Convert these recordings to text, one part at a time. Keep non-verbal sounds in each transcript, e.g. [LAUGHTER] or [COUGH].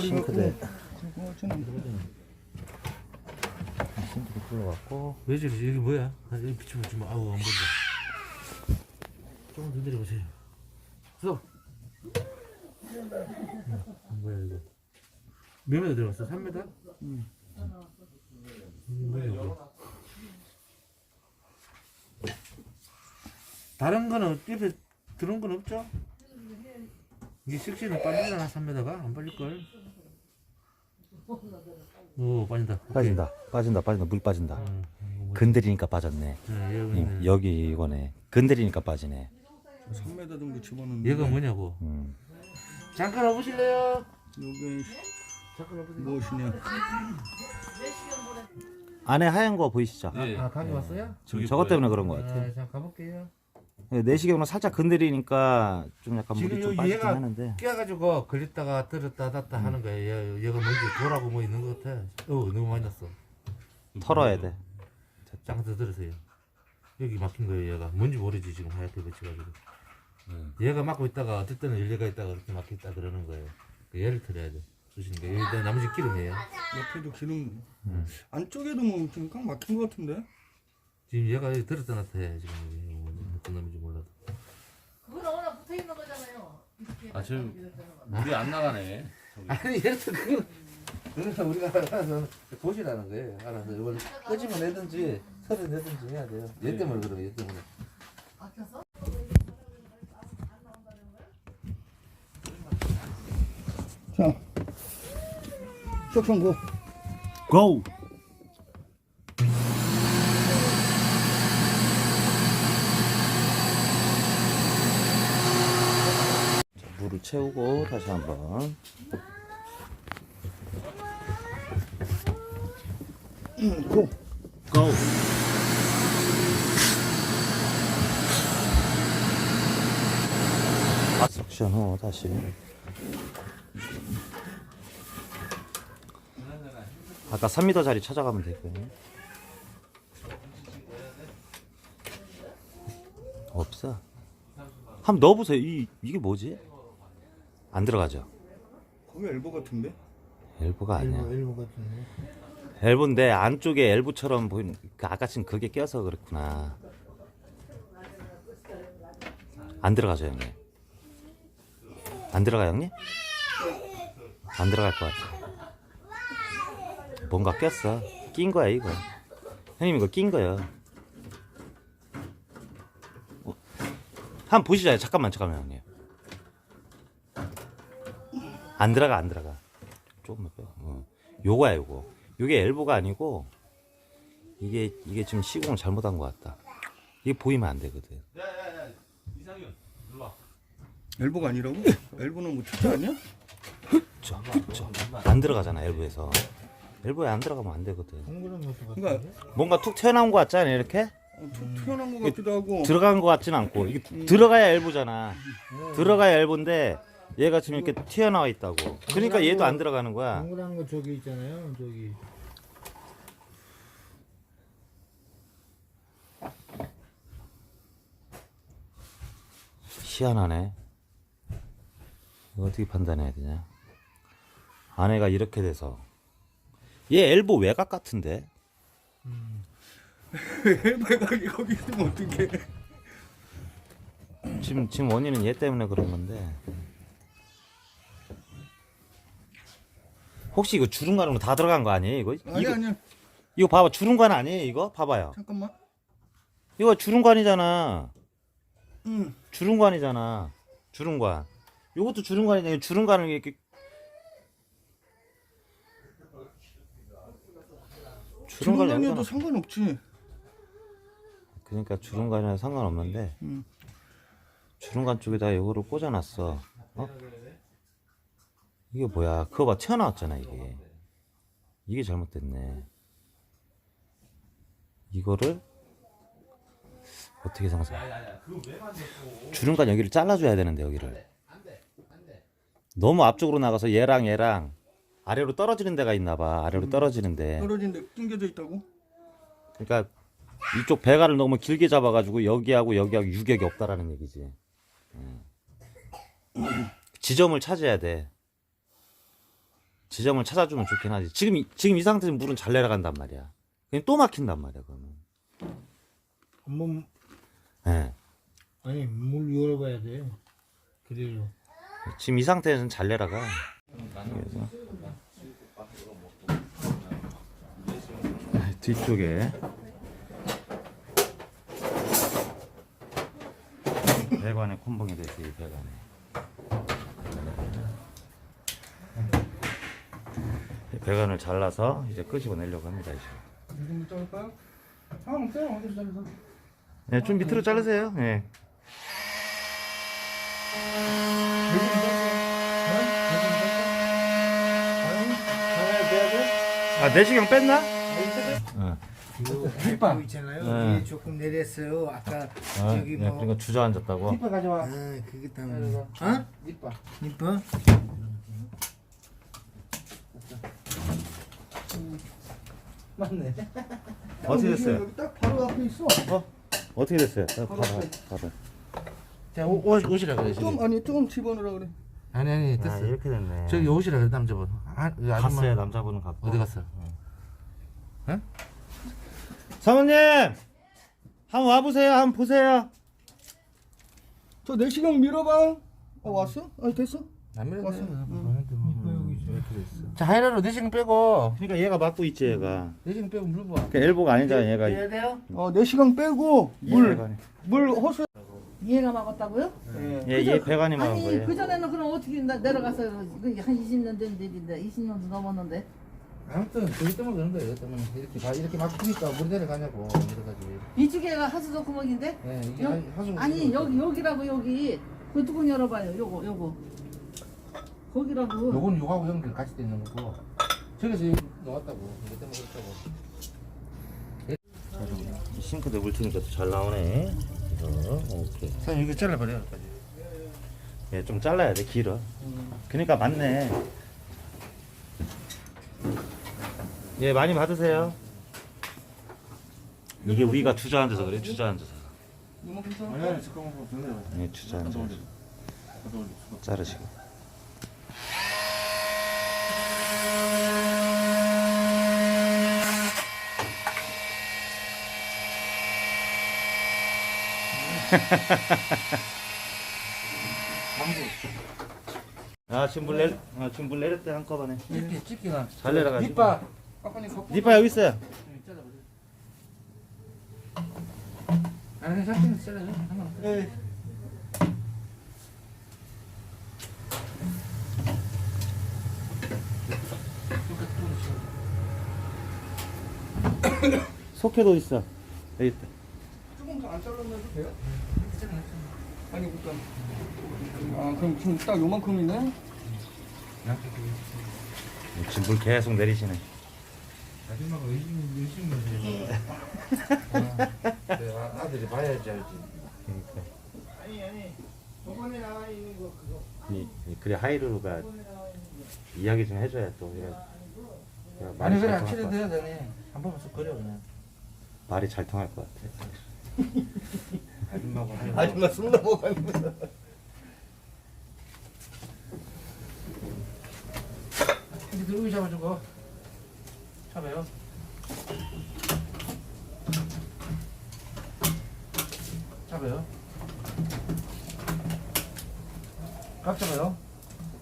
싱크대 불러갖고 왜 저러지? 이게 뭐야? 아, 여기 비추면 좀 아우 안 보인다. 조금 더 내려보세요. 서. 뭐야 이거? 몇 미터 들어갔어? 3m? 응. 뭐야 이거? 다른 거는 옆에 들은 건 없죠? 이게 식신은 빠지잖아 3m가 안 빠질걸? 오 빠진다. 오케이. 빠진다 빠진다 빠진다 물 빠진다 응, 이거 뭐- 건드리니까 빠졌네 네, 이- 여기는 여기 이거네 건드리니까 빠지네 3m 정도 집어넣는 얘가 뭐냐고. 음. 잠깐 와보실래요? 여기 잠깐 와보세요. 무엇이냐 안에 하얀 거 보이시죠? 아, 가게 왔어요? 저것 때문에 그런 거 같아 아, 자 가볼게요. 내시경으로 살짝 건드리니까 좀 약간 물이 지금 좀 요 빠지긴 얘가 하는데 끼어가지고 걸렸다가 들었다 놨다 하는 거야. 얘, 얘가 뭔지 돌하고 뭐 있는 것 같아. 어, 너무 많이 났어. 털어야 돼더 들으세요. 여기 막힌 거예요, 얘가. 뭔지 모르지, 지금 하얗게 붙여가지고. 얘가 막고 있다가 어떨 때는 열려가 있다가 이렇게 막혔다 그러는 거예요. 그 얘를 털어야 돼. 주시는 거. 여기 나머지 기름이에요. 옆에도 기름 음. 안쪽에도 뭐 지금 꽉 막힌 것 같은데 지금 얘가 여기 들었다 놨다 해, 지금. 여기. 놈인지 몰라도. 그건 워낙 붙어 있는 거잖아요. 이렇게 아, 지금 이렇게 거. 물이 안 나가네. [LAUGHS] 아니 얘도 그건 그래서 우리가 알아서 보시라는 거예요. 알아서 이걸 끄집어 내든지 털어 내든지 해야 돼요. 얘 때문에 그래요. 얘 때문에. 막혀서? 자 쇼핑고 고! 물을 채우고 다시 한번. 고! 고! 석션 후 다시. 아까 3m짜리 찾아가면 되고요 없어. 한번 넣어보세요. 이, 이게 뭐지? 안 들어가죠? 거기 엘보 같은데? 엘보가 아니야. 일본 같은 엘보인데 안쪽에 엘보처럼 보이는 그 아까 지금 그게 껴서 그렇구나. 안 들어가죠 형님. 안 들어가 형님? 안 들어갈 것 같아. 뭔가 꼈어. 낀 거야 이거. 형님 이거 낀 거예요. 어, 한번 보시죠. 잠깐만 잠깐만 형님 안 들어가 안 들어가. 조금만 빼 어. 요거야 요거. 요게 엘보가 아니고 이게 이게 지금 시공을 잘못한 것 같다. 이게 보이면 안 되거든. 이상윤, 일로 와. 엘보가 아니라고? 엘보는 뭐 투자 아니야? 저, 저. 안 들어가잖아 엘보에서. 엘보에 안 들어가면 안 되거든. 그러니까 뭔가 툭 튀어나온 것 같지 않아 이렇게? 어, 투- 튀어나온 것 같기도 하고. 들어간 것 같진 않고. 이게 들어가야 엘보잖아. 들어가야 엘보인데 얘가 지금 이렇게 튀어나와 있다고. 그러니까 얘도 안 들어가는 거야. 동그란 거 저기 있잖아요. 저기. 희한하네. 이거 어떻게 판단해야 되냐? 아내가 이렇게 돼서. 얘 엘보 외곽 같은데? [LAUGHS] 엘보가 거기 있으면 어떡해. 지금 지금 원인은 얘 때문에 그런 건데 혹시 이거 주름 가는 거 다 들어간 거 아니에요 이거? 아니 이거, 아니야 이거 봐봐 주름관 아니에요 이거? 봐봐요 잠깐만 이거 주름관이잖아 응 주름관이잖아 주름관 이것도 주름관이냐 주름관을 이렇게 주름관이 주름관이어도 상관없지 그러니까 주름관이랑 상관없는데 음. 주름관 쪽에다 이거를 꽂아놨어. 어? 이게 뭐야? 그거 봐 튀어나왔잖아 이게. 이게 잘못됐네. 이거를 어떻게 상상? 주름관 여기를 잘라줘야 되는데 여기를. 너무 앞쪽으로 나가서 얘랑 얘랑 아래로 떨어지는 데가 있나봐. 아래로 떨어지는데. 떨어진데 낑겨져 있다고? 그러니까 이쪽 배가를 너무 길게 잡아가지고 여기하고 여기하고 유격이 없다라는 얘기지. 음. 지점을 찾아야 돼. 지점을 찾아주면 좋긴 하지. 지금 이, 지금 이 상태에서 물은 잘 내려간단 말이야. 그냥 또 막힌단 말이야 그러면. 한번 예. 아니 물 열어봐야 돼. 그래요. 지금 이 상태에서는 잘 내려가. 그래서 뒤쪽에 배관에 콤봉이 됐어요. 이 배관에. 배관을 잘라서 이제 끄집어내려고 합니다. 이제. 자를까요? 어디서 자르서. 네, 좀 밑으로 자르세요. 예. 아 내시경 뺐나? 어. 햇바 있잖아요. 네. 이게 조금 내렸어요. 아까 아, 여기 네, 뭐 그러니까 주저앉았다고. 가져와. 아 그게 때문에. 어? 니빠. 니빠? 맞네. 어떻게 됐어요? 여기 딱 바로 앞에 있어. 어떻게 됐어요? 아, 봐봐, 봐봐. 자 옷, 옷, 옷이라 그래 좀 아니 좀 집어넣으라 그래. 아니 아니 아, 됐어 이렇게 됐네. 저기 옷이라 그래 남자분 아, 이 아줌마 갔어요, 남자분은 갔고. 어디 갔어? 사모님, 한번 와보세요. 한번 보세요. 저 내시경 밀어봐. 어 왔어? 아 됐어? 돼 왔어. 자 하이라로 내시경 빼고 그러니까 얘가 막고 있지, 얘가. 내시경 빼고 물 부어 그 엘보가 아니잖아, 얘가. 해야 돼요? 어 내시경 빼고 얘물 배관이. 물 호수. 이해가 막았다고요? 예. 얘, 얘 배관이 막은 아니 거예요. 그 전에는 그럼 어떻게 나- 내려가서 그한 20년 된 일인데 20년도 넘었는데 아무튼 그것 때문에 그런 거예요. 이것 때문에 이렇게 봐 이렇게 막히니까 물이 내려가냐고 이래가지고. 이쪽에가 하수도 구멍인데 예, 이게 여- 하- 하수. 아니 여기 여기라고 여기 그 뚜껑 열어봐요 요거 요거 거기라고 요건 요하고 연결 같이 돼 있는 거고. 저기서 여기 나왔다고. 이것 때문에 그렇다고. 싱크대 물 튀니까 더잘 나오네. 어, 오케이. 사장님 이거. 여기까지. 얘좀 잘라야 돼, 길어. 그러니까 맞네. 예, 많이 받으세요. 이게 우리가 주저앉아서 그래, 주저앉아서. 써? 아니 잠깐만 예, 주저앉아서. 자르시고. 아, 지금 물 내렸, 아, 지금 물 내렸대, 한꺼번에. 이렇게 집게가. 잘 내려가지고. 아까니 갖고. 니파 여기 있어요. 잘라버려. 아니 잡기는 잘라요. 상관없어. 예. 속해도 있어. 여기 있다. 조금 더안 잘라내도 돼요? 아니 일단. 아 그럼 지금 딱 요만큼이네. 지금 물 계속 내리시네. 아줌마가 의심 의심을 해요. 아, 아들이 봐야지 알지. 아니 아니. 저번에 나와 있는 거 그거. 이, 이 그래 하이루가 이야기 좀 해줘야 또 얘가, 얘가 말이 아니 그래 잘안 통할 치려 것 같아. 돼야 되네. 한 번만 쑥 거려 그냥. 말이 잘 통할 것 같아. 아줌마고 하는 거. 아줌마 숨 넘어가는 거. 이제 들고 잡아주고. 잡아요. 잡아요. 각 잡아요.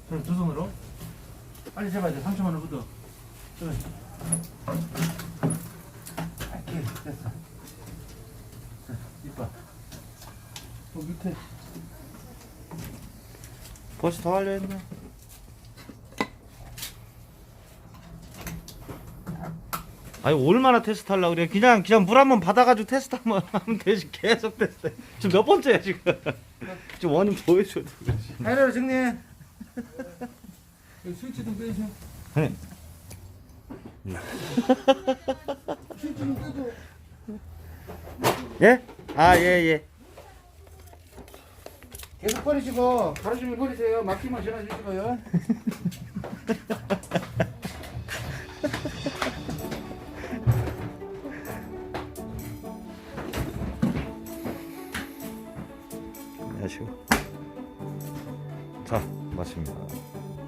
저두 손으로. 빨리 잡아야 돼. 3초만 후부터. 그래. 이렇게 됐어. 자, 이뻐. 저 밑에. 벌써 더 하려 했네. 아니 얼마나 테스트 하려고 그래 그냥 그냥 물 한번 받아가지고 테스트 한번 [LAUGHS] 하면 되지 계속 테스트 지금 몇 번째야 지금 [LAUGHS] 지금 원인 보여줘도 그러지 하이라로 정리해. 여기 스위치 좀 빼주세요. 네. 스위치 좀 빼줘. 예? 아 예 예 계속 버리시고 좀 버리세요. 막히면 전화 주시고요. [LAUGHS]